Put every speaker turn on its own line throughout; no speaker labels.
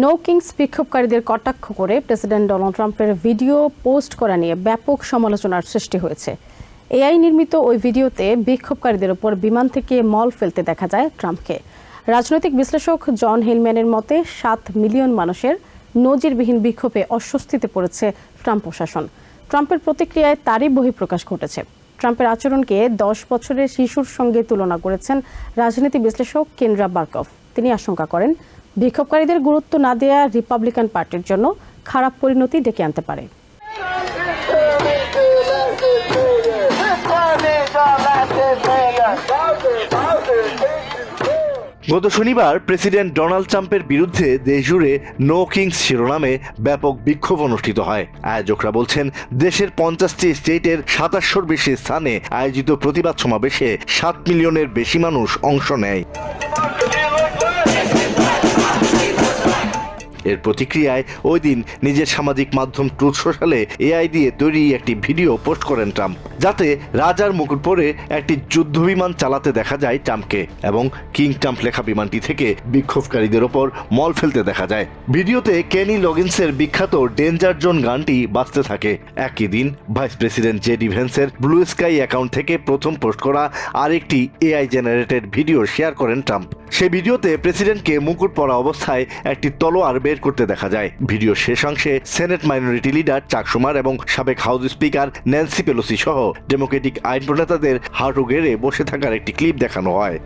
No Kings বিক্ষোভকারীদের কটাক্ষ করে প্রেসিডেন্ট ডোনাল্ড ট্রাম্পের ভিডিও পোস্ট করা নিয়ে ব্যাপক সমালোচনার সৃষ্টি হয়েছে। এআই নির্মিত ওই ভিডিওতে বিক্ষোভকারীদের ওপর বিমান থেকে মল ফেলতে দেখা যায় ট্রাম্পকে রাজনৈতিক বিশ্লেষক জন হিলম্যানের মতে, সাত মিলিয়ন মানুষের নজিরবিহীন বিক্ষোভে অস্বস্তিতে পড়েছে ট্রাম্প প্রশাসন। ট্রাম্পের প্রতিক্রিয়ায় তারই বহিঃপ্রকাশ ঘটেছে। ট্রাম্পের আচরণকে দশ বছরের শিশুর সঙ্গে তুলনা করেছেন রাজনীতি বিশ্লেষক কেন্দ্রা বার্কভ তিনি আশঙ্কা করেন বিক্ষোভকারীদের গুরুত্ব না দেয়া রিপাবলিকান পার্টির জন্য খারাপ পরিণতি ডেকে আনতে পারে।
গত শনিবার প্রেসিডেন্ট ডোনাল্ড ট্রাম্পের বিরুদ্ধে দেশজুড়ে নো কিংস শিরোনামে ব্যাপক বিক্ষোভ অনুষ্ঠিত হয়। আয়োজকরা বলছেন, দেশের পঞ্চাশটি স্টেটের সাতাশশোর বেশি স্থানে আয়োজিত প্রতিবাদ সমাবেশে সাত মিলিয়নের বেশি মানুষ অংশ নেয়। এর প্রতিক্রিয়ায় ওই দিন নিজের সামাজিক মাধ্যম ট্রুথ সোশ্যালে এআই দিয়ে তৈরি একটি ভিডিও পোস্ট করেন ট্রাম্প, যাতে রাজার মুকুট পরে একটি যুদ্ধ বিমান চালাতে দেখা যায় ট্রাম্পকে এবং কিং ট্রাম্প লেখা বিমানটি থেকে বিক্ষোভকারীদের ওপর মল ফেলতে দেখা যায়। ভিডিওতে কেনি লগিন্সের বিখ্যাত ডেঞ্জার জোন গানটি বাজতে থাকে। একই দিন ভাইস প্রেসিডেন্ট জেডি ভেন্সের ব্লু স্কাই অ্যাকাউন্ট থেকে প্রথম পোস্ট করা আরেকটি এআই জেনারেটেড ভিডিও শেয়ার করেন ট্রাম্প। সেই ভিডিওতে প্রেসিডেন্টকে মুকুট পরা অবস্থায় একটি তলোয়ার বের করতে দেখা যায়। ভিডিও শেষ অংশে সেনেট মাইনরিটি লিডার চাকসুমার এবং সাবেক হাউস স্পিকার ন্যান্সি পেলোসি সহ ডেমোক্রেটিক আইন প্রণেতাদের হাঁটু গেড়ে বসে থাকার একটি ক্লিপ দেখানো হয়।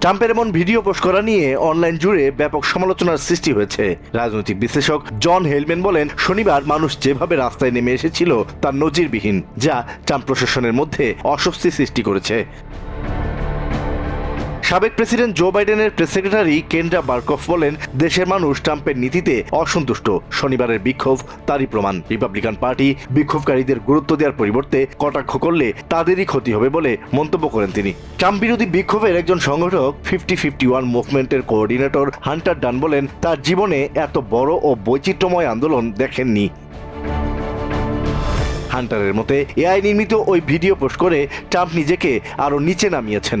ট্রাম্পের এমন ভিডিও পোস্ট করা নিয়ে অনলাইন জুড়ে ব্যাপক সমালোচনার সৃষ্টি হয়েছে। রাজনৈতিক বিশ্লেষক জন হেলমেন বলেন, শনিবার মানুষ যেভাবে রাস্তায় নেমে এসেছিল তা নজিরবিহীন, যা ট্রাম্প প্রশাসনের মধ্যে অস্বস্তি সৃষ্টি করেছে। সাবেক প্রেসিডেন্ট জো বাইডেনের প্রেস সেক্রেটারি কেন্দ্রা বার্কফ বলেন, দেশের মানুষ ট্রাম্পের নীতিতে অসন্তুষ্ট। শনিবারের বিক্ষোভ, তারই প্রমাণ। রিপাবলিকান পার্টি বিক্ষোভকারীদের গুরুত্ব দেওয়ার পরিবর্তে কটাক্ষ করলে তাদেরই ক্ষতি হবে বলে মন্তব্য করেন তিনি। ট্রাম্প বিরোধী বিক্ষোভের একজন সংগঠক ফিফটি ফিফটি ওয়ান মুভমেন্টের কোঅর্ডিনেটর হান্টার ডান বলেন, তার জীবনে এত বড় ও বৈচিত্র্যময় আন্দোলন দেখেননি। হান্টারের মতে, এআই নির্মিত ওই ভিডিও পোস্ট করে ট্রাম্প নিজেকে আরও নিচে নামিয়েছেন।